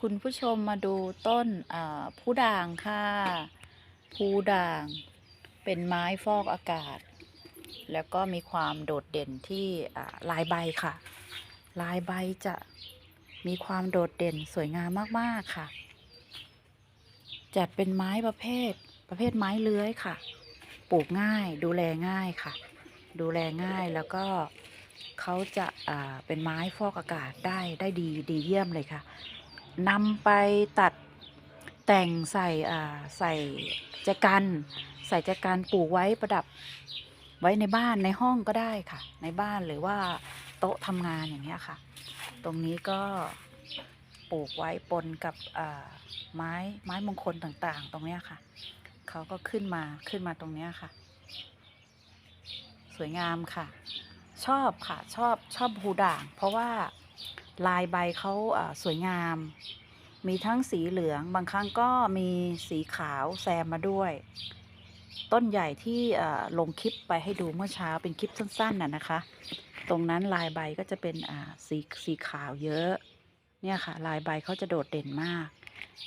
คุณผู้ชมมาดูต้นผู้ด่างค่ะผู้ด่าง เป็นไม้ฟอกอากาศ แล้วก็มีความโดดเด่นที่ลายใบค่ะ ลายใบจะมีความโดดเด่นสวยงามมาก ๆ ค่ะ จัดเป็นไม้ประเภท ประเภทไม้เลื้อยค่ะ ปลูกง่ายดูแลง่ายค่ะ ดูแลง่ายแล้วก็เขาจะเป็นไม้ฟอกอากาศได้ได้ดีดีเยี่ยมเลยค่ะ นำไปตัดแต่งใส่อ่าใส่แจกัน ใส่แจกันปลูกไว้ประดับไว้ในบ้านในห้องก็ได้ค่ะ ในบ้านหรือว่าโต๊ะทำงานอย่างเงี้ยค่ะ ตรงนี้ก็ปลูกไว้ปนกับไม้ไม้มงคลต่างๆ ตรงเนี้ยค่ะ เขาก็ขึ้นมาขึ้นมาตรงเนี้ยค่ะ สวยงามค่ะ ชอบค่ะชอบชอบภูด่าง เพราะว่า ลายใบเขาสวยงาม มีทั้งสีเหลืองบางครั้งก็มีสีขาวแซมมาด้วย ต้นใหญ่ที่ลงคลิปไปให้ดูเมื่อเช้าเป็นคลิปสั้นๆน่ะนะคะ ตรงนั้นลายใบก็จะเป็นสีสีขาวเยอะ เนี่ยค่ะ ลายใบเขาจะโดดเด่นมาก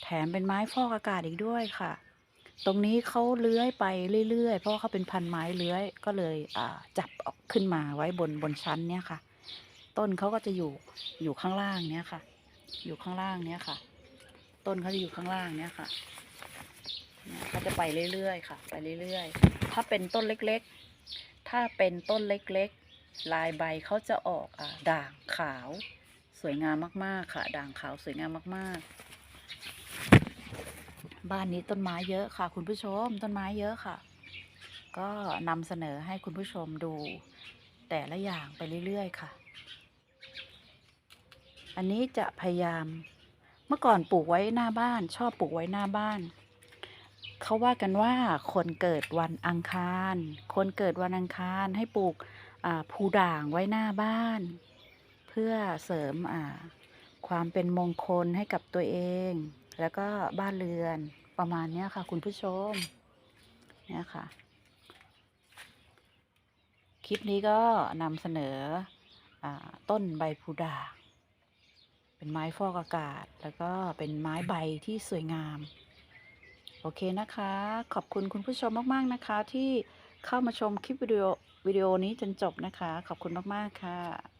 แถมเป็นไม้ฟอกอากาศอีกด้วยค่ะ ตรงนี้เขาเลื้อยไปเรื่อยๆ เพราะว่าเขาเป็นพันไม้เลื้อยก็เลยจับออกขึ้นมาไว้บนบนชั้นเนี่ยค่ะ ต้นเขาก็จะอยู่อยู่ข้างล่างเนี่ยค่ะ อยู่ข้างล่างเนี่ยค่ะ ต้นเขาจะอยู่ข้างล่างเนี่ยค่ะเนี่ยเขาจะไปเรื่อยๆค่ะ ไปเรื่อยๆ ถ้าเป็นต้นเล็กๆ ถ้าเป็นต้นเล็กๆ ลายใบเขาจะออกอ่าด่างขาว สวยงามมากๆค่ะ ด่างขาวสวยงามมากๆ บ้านนี้ต้นไม้เยอะค่ะ คุณผู้ชมต้นไม้เยอะค่ะ ก็นำเสนอให้คุณผู้ชมดูแต่ละอย่างไปเรื่อยๆ ค่ะ อันนี้จะพยายาม เมื่อก่อนปลูกไว้หน้าบ้าน ชอบปลูกไว้หน้าบ้าน เขาว่ากันว่าคนเกิดวันอังคาร คนเกิดวันอังคารให้ปลูกอ่าภูด่างไว้หน้าบ้าน เพื่อเสริมความเป็นมงคลให้กับตัวเอง แล้วก็บ้านเรือนประมาณนี้ค่ะ คุณผู้ชมเนี่ยค่ะ คลิปนี้ก็นำเสนออต้นใบพูด่าง เป็นไม้ฟอกอากาศ แล้วก็เป็นไม้ใบที่สวยงาม โอเคนะคะ ขอบคุณคุณผู้ชมมาก ๆ นะคะ ที่เข้ามาชมคลิปวิดีโอวิดีโอนี้จนจบนะคะ ขอบคุณมาก ๆ ค่ะ